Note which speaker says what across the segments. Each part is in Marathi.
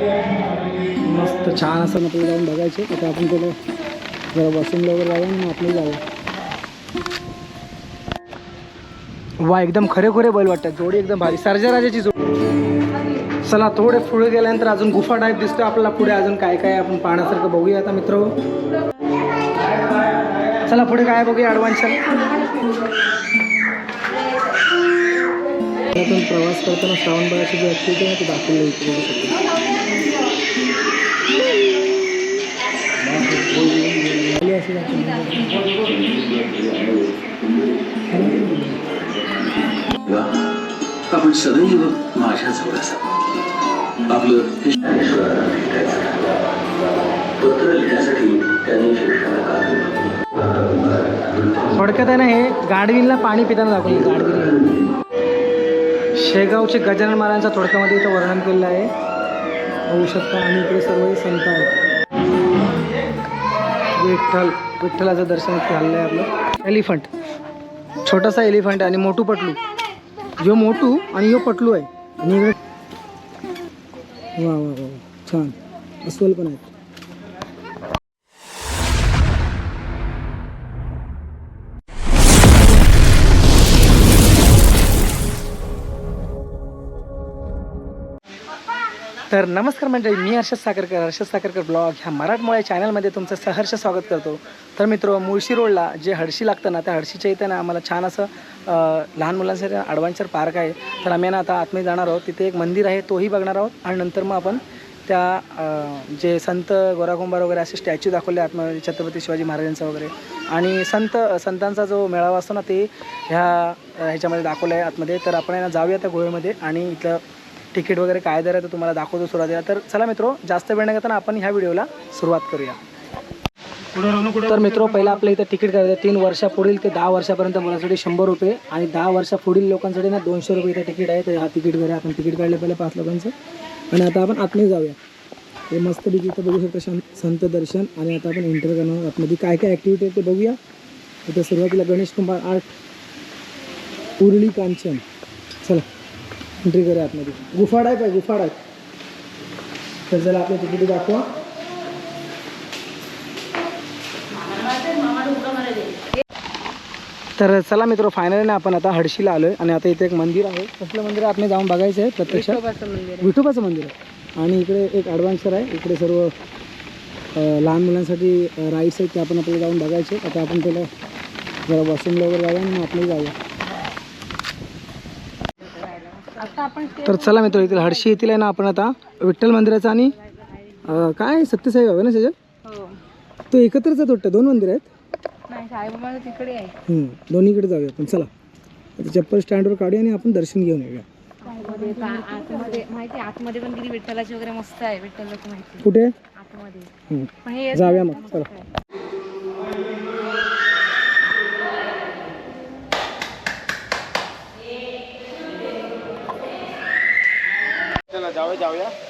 Speaker 1: मस्त छान असं आपल्याला जाऊन बघायचे. आता आपण त्याला जरा बसून वगैरे जाऊया आणि मग आपलं जाऊया. वा एकदम खरे खरे बैल वाटतात. जोडी एकदम भारी. सर्जराजाची जोडी. चला थोडे पुढे गेल्यानंतर अजून गुफा टाईप दिसतो आपल्याला. पुढे अजून काय काय आपण पाहण्यासारखं बघूया आता मित्र. चला पुढे काय बघूया? ॲडव्हान्स आपण प्रवास करताना श्रावण बाळाची जी ॲक्टिव्हिटी आहे ती दाखवली इथे बघू शकतो.
Speaker 2: आपण सदैव माझ्या जवळ असावं आपलं. पत्र लिहिण्यासाठी त्यांनी शिक्षणाला
Speaker 1: थोडक्यात आहे ना हे गाडविलला पाणी पिताना दाखवले गाडविल शेगावचे गजानन महाराजांच्या थोडक्यामध्ये इथं वर्णन केलेलं आहे. होऊ शकता आणि इकडे सर्व संत आहेत. विठ्ठल विठ्ठलाचं दर्शन झालेलं आहे आपलं. एलिफंट. छोटासा एलिफंट आणि मोठू पटलू. जो मोठू आणि यो पटलू आहे. आणि वा वा वा वा. छान. अस्वल पण आहेत तर नमस्कार मंडळी मी हर्षद साखरकर. हर्षद साखरकर ब्लॉग ह्या मराठमोळ्या चॅनलमध्ये तुमचं सहर्ष स्वागत करतो. तर मित्र मुळशी रोडला जे हडशी लागतं ना त्या हडशीच्या इथं ना आम्हाला छान असं लहान मुलांसाठी ॲडव्हेंचर पार्क आहे. तर आम्ही ना आता आतमध्ये जाणार आहोत. तिथे एक मंदिर आहे तोही बघणार आहोत. आणि नंतर मग आपण त्या जे संत गोराकुंभार वगैरे असे स्टॅच्यू दाखवले आतमध्ये छत्रपती शिवाजी महाराजांचा वगैरे. आणि संत संतांचा जो मेळावा असतो ना ते ह्या ह्याच्यामध्ये दाखवलं आहे आतमध्ये. तर आपण ना जाऊया त्या गोव्यामध्ये आणि इथलं तिकीट वगैरे काय दर आहे तर तुम्हाला दाखवतो सुरुवातीला. तर चला मित्रो जास्त वेळ न घेताना आपण ह्या व्हिडिओला सुरुवात करूया. तर मित्रो पहिला आपल्या इथं तिकीट करायचं तीन वर्षापुढील ते दहा वर्षापर्यंत मुलांसाठी शंभर रुपये आणि दहा वर्षापुढील लोकांसाठी ना दोनशे रुपये इथं तिकीट आहे. तर हा तिकीट करूया आपण तिकीट काढलं पहिलं पाच लोकांचं. आणि आता आपण आतमध्ये जाऊया. हे मस्त पैकी इथं बघू शकता शां संत दर्शन. आणि आता आपण एंटर करणार आतमध्ये. काय काय ॲक्टिव्हिटी आहे ते बघूया. इथं सुरुवातीला गणेश कुंभार आर्ट उरळी कांचन. चला. एंट्री करूया आतमध्ये. गुफाड आहे पाय गुफाड आहे. तर चला आपल्या तिकीट दाखवा. तर चला मित्र फायनली ना आपण आता हडशीला आलोय आणि आता इथे एक मंदिर आहे. कसलं मंदिर आहे? आपण जाऊन बघायचं आहे प्रत्यक्ष. विठोबाचं मंदिर आहे. आणि इकडे एक ॲडव्हान्सर आहे. इकडे सर्व लहान मुलांसाठी राईड्स आहेत ते आपण आपल्याला जाऊन बघायचे आता आपण त्याला जरा वॉशरूमला वगैरे जाऊया आणि मग आपल्याला जाऊया. तर चला मित्र इथील हडशी येथील आहे ना आपण आता विठ्ठल मंदिराचं आणि काय? सत्यसाई बाबा ना सजल
Speaker 3: हो.
Speaker 1: तो एकत्रच आहेत वाटतं? दोन मंदिर आहेत? दोन्हीकडे जाऊया आपण. चला. आता चप्पल स्टँडवर काढूया आणि आपण दर्शन घेऊन येऊया.
Speaker 3: आतमध्ये का- आतमध्ये माहिती आहे, आतमध्ये पण किती विठ्ठलाची वगैरे मस्त आहे विठ्ठलाची माहिती.
Speaker 1: कुठे? जाऊया मग. चला.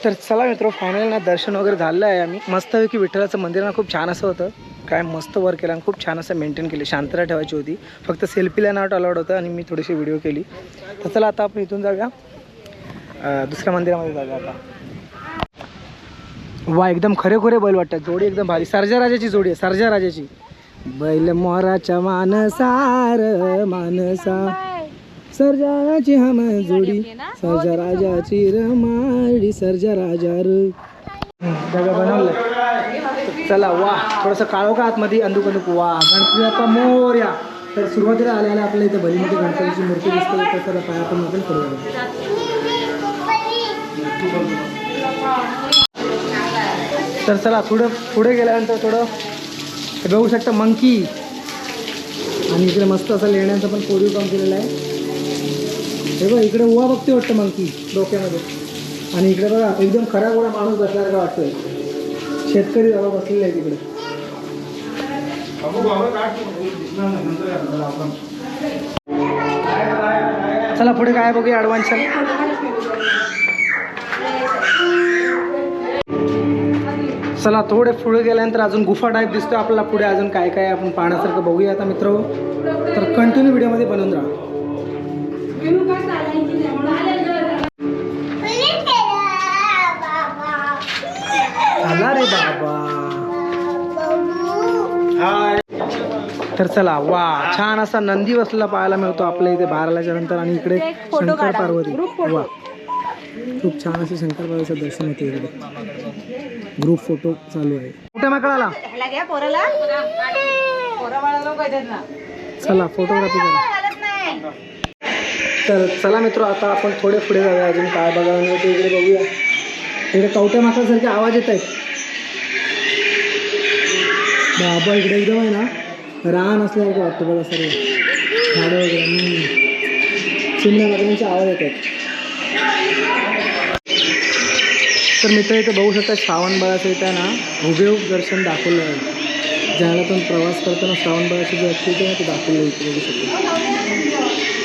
Speaker 1: तर चला मित्र फायनल ना दर्शन वगैरे झालेलं आहे आम्ही. मस्तपैकी विठ्ठलाचं मंदिर ना खूप छान असं होतं. काय मस्त वर्क केलं आणि खूप छान असं मेंटेन केलं. शांतता ठेवायची होती. फक्त सेल्फीला नॉट अलाउड होतं आणि मी थोडीशी व्हिडिओ केली. तर चला आता आपण इथून जाऊया. दुसऱ्या मंदिरामध्ये जाऊया आता. वा एकदम खरेखुरे बैल वाटतात. जोडी एकदम भारी. सरजा राजाची जोडी आहे सरजा राजाची. बैल मोराच्या मानसार मानसा. सर्जाची हम जोडी सर्जा राजाची रमाडी सर्जा राजा र दगड बनवलं. चला वा थोडंसं काळो का आतमध्ये अंदुक अंदुक वा गणपती बाप्पा मोर्या तर सुरुवातीला आल्या आल्या आपल्या इथे भली मोठी गणपतीची मूर्ती दिसते तर चला पाया आपण आपण करूया तर चला थोडं पुढे गेल्यानंतर थोडं हे बघू शकता मंकी. आणि इकडे मस्त असं लेण्याचं पण कोरीव काम केलेलं आहे. हे बघा इकडे उवा बघते वाटतं मग ती डोक्यामध्ये. आणि इकडे बघा एकदम खरा गोळा माणूस बसल्यासारखा वाटतोय. शेतकरी बाबा बसलेले आहे तिकडे चला पुढे काय बघूया ॲडव्हान्सर चला थोडे पुढे गेल्यानंतर अजून गुफा टाईप दिसतोय आपल्याला पुढे. अजून काय काय आपण पाहण्यासारखं बघूया आता मित्र तर कंटिन्यू व्हिडिओमध्ये बनवून राहा. आला रे बाबा. तर चला वा छान असा नंदी बसला पाहायला मिळतो आपल्या इथे बारालाच्या नंतर आणि इकडे शंकर पार्वती. वा. खूप छान असे शंकर पार्वतीचं दर्शन होते इकडे. ग्रुप फोटो चालू आहे. कुठे माकडाला चला फोटोग्राफी करा. तर चला मित्र आता आपण थोडे पुढे जाऊया अजून काय बघायला मिळते इकडे बघूया. इकडे कवट्या मासासारखे आवाज येत आहेत. बाबा इकडे एकदम आहे ना रान असल्यासारखं वाटतं बघा सर्व. झाडं वगैरे चिमण्या आवाज येत आहेत. तर मित्र इथे बघू शकता श्रावण बाळाचं इथं ना हुबेहूब दर्शन दाखवलं आहे. ज्याला पण प्रवास करताना श्रावण बाळाची जी ॲक्टिव्हिटी आहे ते दाखवलं इथे बघू शकतो.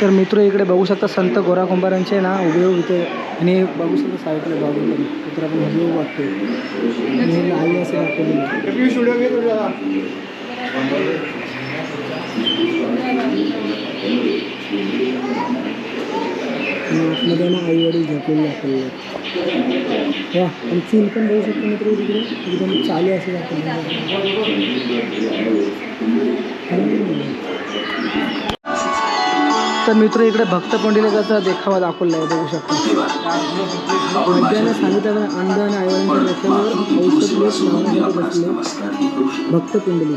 Speaker 1: तर मित्र इकडे बघू शकता संत गोरा कुंभारांचे ना उभे इथे. आणि बघू शकता साईडला बाजू तर आपण हजू वाटतो आणि आई असं दाखवलेलं आहे. ना आई वडील झोपलेले आपल्याला वा आणि चूल पण बघू शकतो मित्र तिकडे एकदम चालू असे तर मित्र इकडे भक्त पंडिलेकाचा देखावा दाखवला आहे बघू शकता.
Speaker 2: आपण माझ्या
Speaker 1: सांगितलं अंध आणि आईवडिलांच्या औषध लावण्यासाठी बसले
Speaker 2: ही करू.
Speaker 1: भक्त कुंडली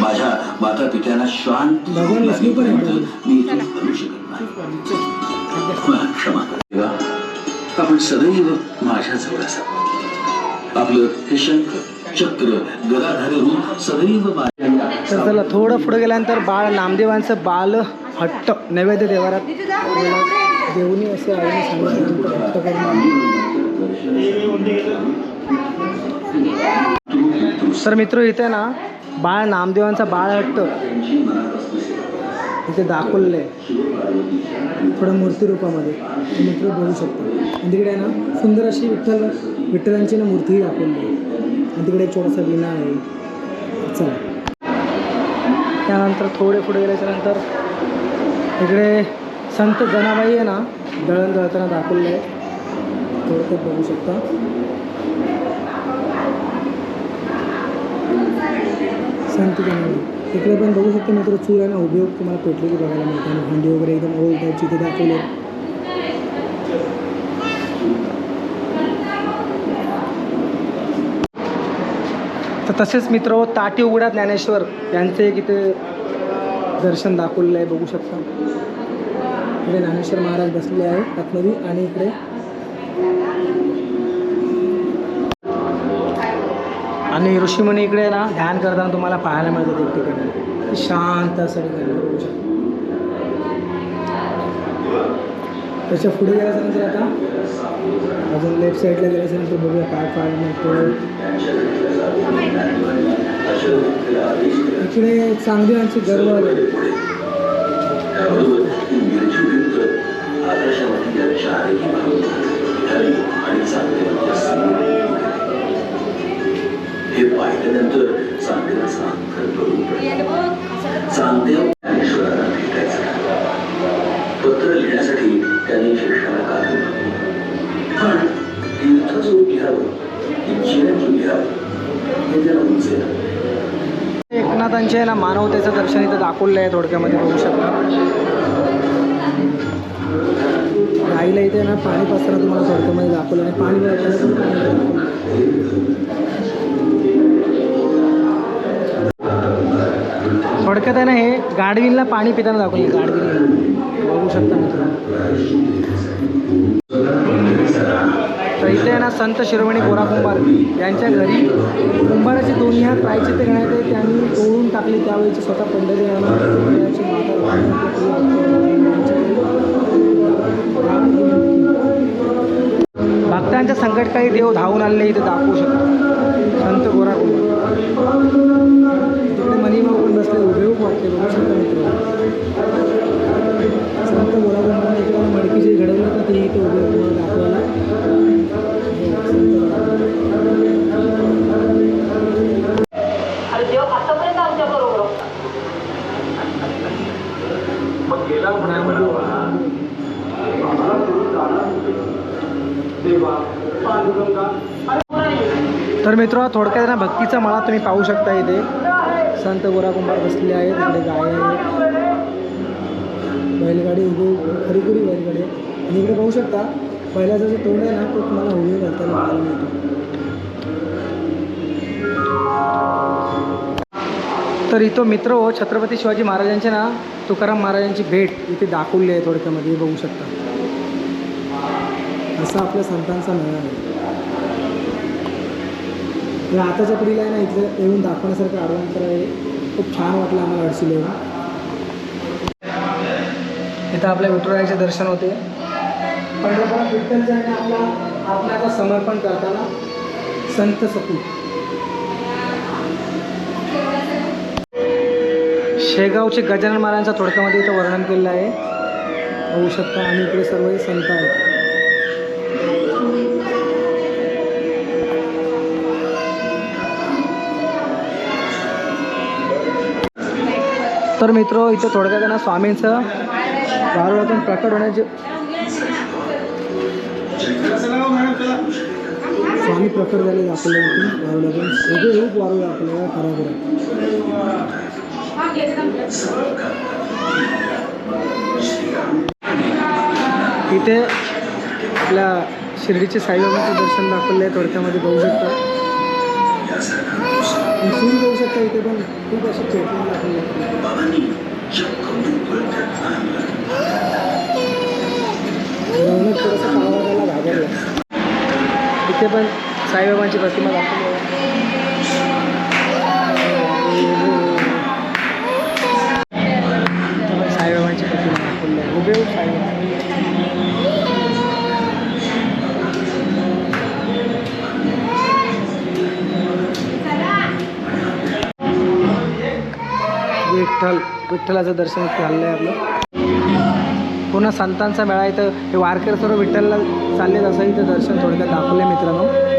Speaker 2: माझ्या माता पित्यांना शांत
Speaker 1: भगवान विष्णू पण
Speaker 2: मी हलू शकत नाही. क्षमा करा. आपण सदैव माझ्या जवळ असावं आपलं हे शंख चक्र गदाधारी रूप सदैव माझ्या
Speaker 1: तर चला थोडं पुढे गेल्यानंतर बाळ नामदेवांचं बाल हट्ट नैवेद्य देवारात देवनी असे आईने तर मित्र इथे ना बाळ नामदेवांचा बाळ हट्ट इथे दाखवलेलं आहे. थोडं मूर्ती रूपामध्ये. ते मित्र बघू शकतो. आणि तिकडे आहे ना सुंदर अशी विठ्ठल विठ्ठलांची ना मूर्तीही दाखवली. आहे आणि तिकडे एक छोटासा विना आहे. चला. त्यानंतर थोडे पुढे गेल्याच्यानंतर इकडे संत जनाबाई आहे ना दळण दळताना दाखवले आहे. थोडक्यात बघू शकता. संत जनाबाई. इकडे पण बघू शकता मित्र चूल आहे ना उभी तुम्हाला पेटलेली बघायला मिळते आणि हंडी वगैरे एकदम ओल्ड टाईपची इथे दाखवले तर तसेच मित्र ताटी उघडा ज्ञानेश्वर यांचे एक इथे दर्शन दाखवलेलं आहे बघू शकता. इकडे ज्ञानेश्वर महाराज बसले आहे आतमध्ये आणि इकडे आणि ऋषीमुनी इकडे ना ध्यान करताना तुम्हाला पाहायला मिळतात एक ठिकाणी. शांत असं बघू शकता. त्याच्या पुढे गेल्याच्यानंतर आता अजून लेफ्ट साईडला गेल्याच्यानंतर बघूया काय पाहायला मिळतो इकडे चांगदेवांचे गर्व आले
Speaker 2: आदर्शवती या चारही भावना आणि चांगदेवाच्या
Speaker 1: एकनाथांचे ना मानवतेचं दर्शन इथं दाखवलं आहे थोडक्यामध्ये बघू शकता. आईला इथे ना पाणी पसरा तुम्हाला थोडक्यामध्ये दाखवलं आणि पाणी थोडक्यात आहे ना हे गाडविनला पाणी पिताना दाखवले गाडविन. बघू शकता मित्र तर इथे आहे ना संत शिरोमणी गोरा कुंभार यांच्या घरी कुंभाराचे दोन्ही हात प्रायचित्त घेण्यात येते. त्यांनी तोडून टाकले. त्यावेळेचे स्वतः पंढरी भक्तांच्या संकटकाळी देव धावून आलेले इथे दाखवू शकतो. संत गोरा कुंभार. थोडक्यात ना भक्तीचा मळा तुम्ही पाहू शकता इथे. संत गोरा कुंभार बसलेले आहेत इकडे गाय आहेत. बैलगाडी उभी खरीखुरी बैलगाडी आणि इकडे पाहू शकता पहिल्याचा जो तोंड आहे ना तो तुम्हाला उभी घालताना पाहायला मिळतो. तर इथं मित्र हो छत्रपती शिवाजी महाराजांचे ना तुकाराम महाराजांची भेट इथे दाखवली आहे थोडक्यामध्ये बघू शकता. असा आपल्या संतांचा मेळा आहे. आणि आताच्या पिढीला ना इथलं येऊन दाखवण्यासारखं आडवंतर आहे खूप छान वाटलं आम्हाला अडचण येऊन इथं आपल्या विठुरायाचे दर्शन होते. पंढरपुरात विठ्ठलच्या आहे आपला आपल्याला समर्पण करताना संत सपूत शेगावचे गजानन महाराजांच्या थोडक्यामध्ये इथं वर्णन केलेलं आहे. होऊ शकता आणि इकडे सर्व संत आहेत. तर मित्र इथं थोडक्यात त्यांना स्वामींचं वारुळातून प्रकट होण्याचे स्वामी प्रकट झाले दाखवले वारुळातून. सगळे रूप वारुळ आपल्याला खराब करा इथे आपल्या शिर्डीचे साईबाबांचं दर्शन दाखवले आहे थोडक्यामध्ये बघू शकता. आणि शकता इथे पण खूप
Speaker 2: चक्क मोकळं
Speaker 1: रौनक थोडासा काळवाटाला घाबरला. इथे पण साईबाबांची प्रतिमा दाखवली विठ्ठल विठ्ठलाचं दर्शन इथे झालेलं आहे आपलं. पूर्ण संतांचा मेळा इथं हे वारकरी सर्व विठ्ठलला चालले असं इथं दर्शन थोडक्यात दाखवले मित्रांनो.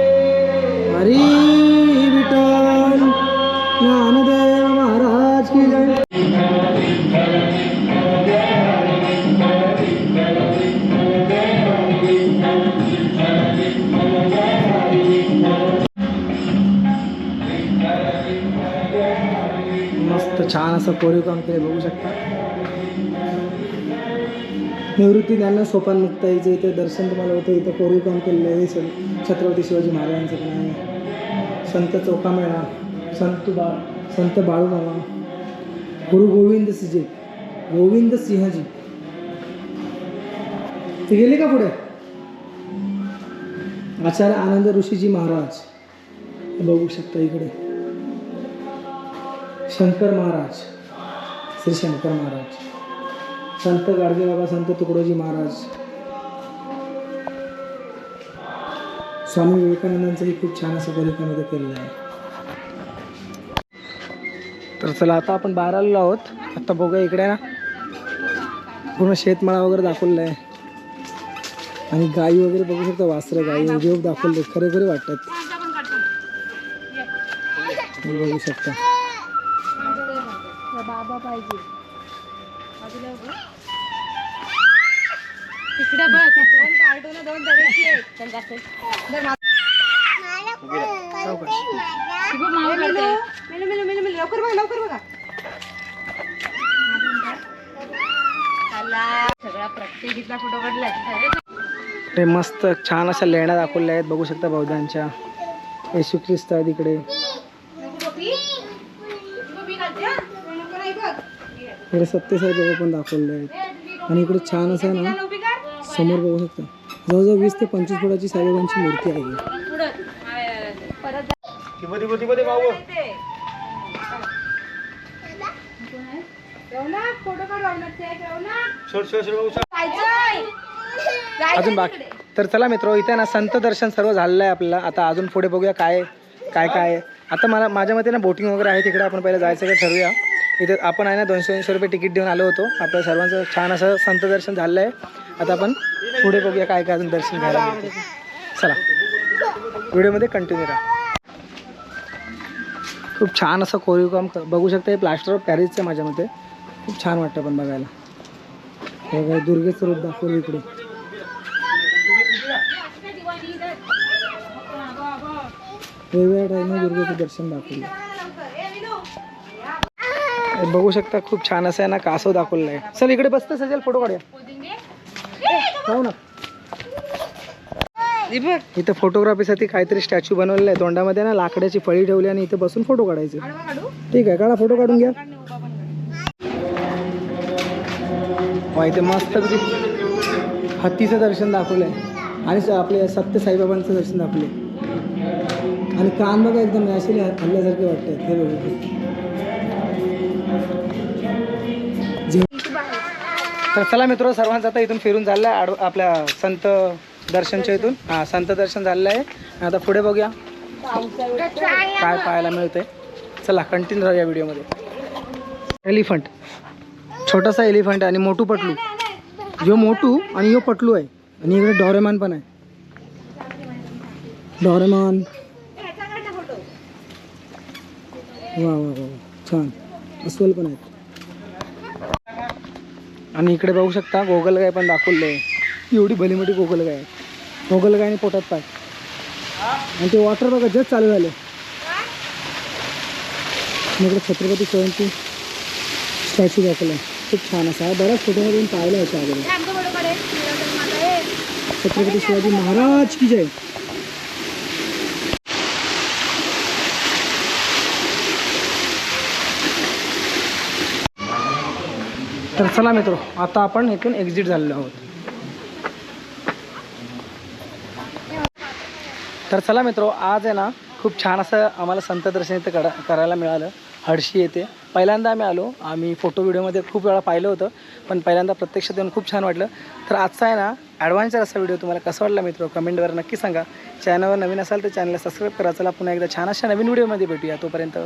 Speaker 1: असं कोरीव काम ते बघू शकता. निवृत्ती ज्ञान सोपान मुक्ताईचं इथे दर्शन तुम्हाला होतं इथं कोरीव काम केलेलं आहे. छत्रपती शिवाजी महाराजांचं पण आहे. संत चौकामेळा संत बा संत बाळूमामा गुरु गोविंद सिंहजी गोविंद सिंहजी. ते गेले का पुढे? आचार्य आनंद ऋषीजी महाराज. बघू शकता इकडे. शंकर महाराज. श्री शंकर महाराज. संत गाडगे बाबा संत तुकडोजी महाराज. स्वामी विवेकानंदांचंही खूप छान असं परिक्रमध्ये केलेलं आहे. तर चला आता आपण बाहेर आलेलो आहोत. आता बघा इकडे ना. पूर्ण शेतमाळा वगैरे दाखवलेला आहे. आणि गाई वगैरे बघू शकता वासरं गाई उद्योग दाखवले खरे खरे वाटतात. बघू शकता.
Speaker 3: बाबा पाहिजे बाजूला. तिकडे बघ दोन कार्टून दोन तऱ्हेची आहेत त्यांचा असेल. दर मा- ती बघ मावं काढते. मेलो, मेलो, मेलो, मेलो. लवकर बघा लवकर बघा चला. सगळा प्रत्येक इथला फोटो काढला
Speaker 1: ते मस्त छान अशा लेण्या दाखवल्या आहेत बघू शकता बौद्धांच्या येशू ख्रिस्त आहेत इकडे इकडे सत्यसाई बाबा पण दाखवले आहेत. आणि इकडे छान असं आहे ना समोर बघू शकता. जवळजवळ वीस ते पंचवीस फुटाची साईबाबांची मूर्ती आहे.
Speaker 3: परत फोटो
Speaker 1: अजून बाकी तर चला मित्र इथे ना संत दर्शन सर्व झालेलं आहे आपल्याला. आता अजून पुढे बघूया काय काय काय आहे. आता मला माझ्या मते ना बोटिंग वगैरे आहे तिकडे. आपण पहिलं जायचं का ठरवूया. इथे आपण आहे ना दोनशे ऐंशी रुपये तिकीट देऊन आलो होतो. आपल्या सर्वांचं छान असं संत दर्शन झालेलं आहे आता आपण पुढे बघूया काय काय अजून दर्शन घ्यायला चला. व्हिडिओमध्ये कंटिन्यू राहा. खूप छान असं कोरीव काम बघू शकता हे प्लास्टर ऑफ पॅरिसचं आहे माझ्या मते. खूप छान वाटतं पण बघायला. हे बघा, दुर्गेचं रूप दाखवलं इकडे. वेगवेगळ्या टाईमने दुर्गेचं दर्शन दाखवलं. बघू शकता खूप छान असं आहे ना कासव दाखवलेलं आहे चल इकडे बसतं सजेल फोटो काढूया. हो ना. इथं फोटोग्राफीसाठी काहीतरी स्टॅच्यू बनवलेला आहे. तोंडामध्ये ना लाकडाची फळी ठेवली आणि इथे बसून फोटो काढायचे. ठीक आहे काढा फोटो काढून घ्या. वा इथे मस्त हत्तीचं दर्शन दाखवलंय. आणि स- आपले सत्य साईबाबांचं दर्शन दाखवले आणि कान बघा एकदम नॅचरली हल्ल्यासारखे वाटतात. हे बघा. तर चला मित्र सर्वांचं आता इथून फिरून झालं आहे. आड आपल्या संत दर्शनच्या इथून. हां संत दर्शन झालेलं आहे. आता पुढे बघूया. काय पाहायला मिळतंय. चला कंटिन्यू राहूया व्हिडिओमध्ये. एलिफंट. छोटासा एलिफंट आणि मोठू पटलू. यो मोटू आणि यो पटलू आहे. आणि इकडे डॉरेमान पण आहे. डॉरेमान. वा वा वा. छान. अस्वल पण आहेत. आणि इकडे बघू शकता गोगलगाय पण दाखवले आहे. एवढी भली मोठी गोगलगाय आहे आणि पोटात पाय. आणि ते वॉटर बघा जस्ट चालू झाले. इकडे छत्रपती शिवाजी स्टॅच्यू दाखवला आहे. खूप छान असा आहे. बऱ्याच फोटोमध्ये मी पाहिलं याच्या अगोदर. छत्रपती शिवाजी महाराज की जय. तर चला मित्र आता आपण इथून एक्झिट झालेलो आहोत. तर चला मित्र आज आहे ना खूप छान असं आम्हाला संत दर्शन इथं करा करायला मिळालं. हडशी येते. पहिल्यांदा आम्ही आलो. आम्ही फोटो व्हिडिओमध्ये खूप वेळा पाहिलं होतं पण पहिल्यांदा प्रत्यक्षात येऊन खूप छान वाटलं. तर आजचा आहे ना ॲडव्हान्चर असा व्हिडिओ तुम्हाला कसा वाटला मित्र? कमेंटवर नक्की सांगा. चॅनलवर नवीन असाल तर चॅनलला सबस्क्राईब करा. चला पुन्हा एकदा छान अशा नवीन व्हिडिओमध्ये भेटूया. तोपर्यंत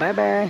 Speaker 1: बाय बाय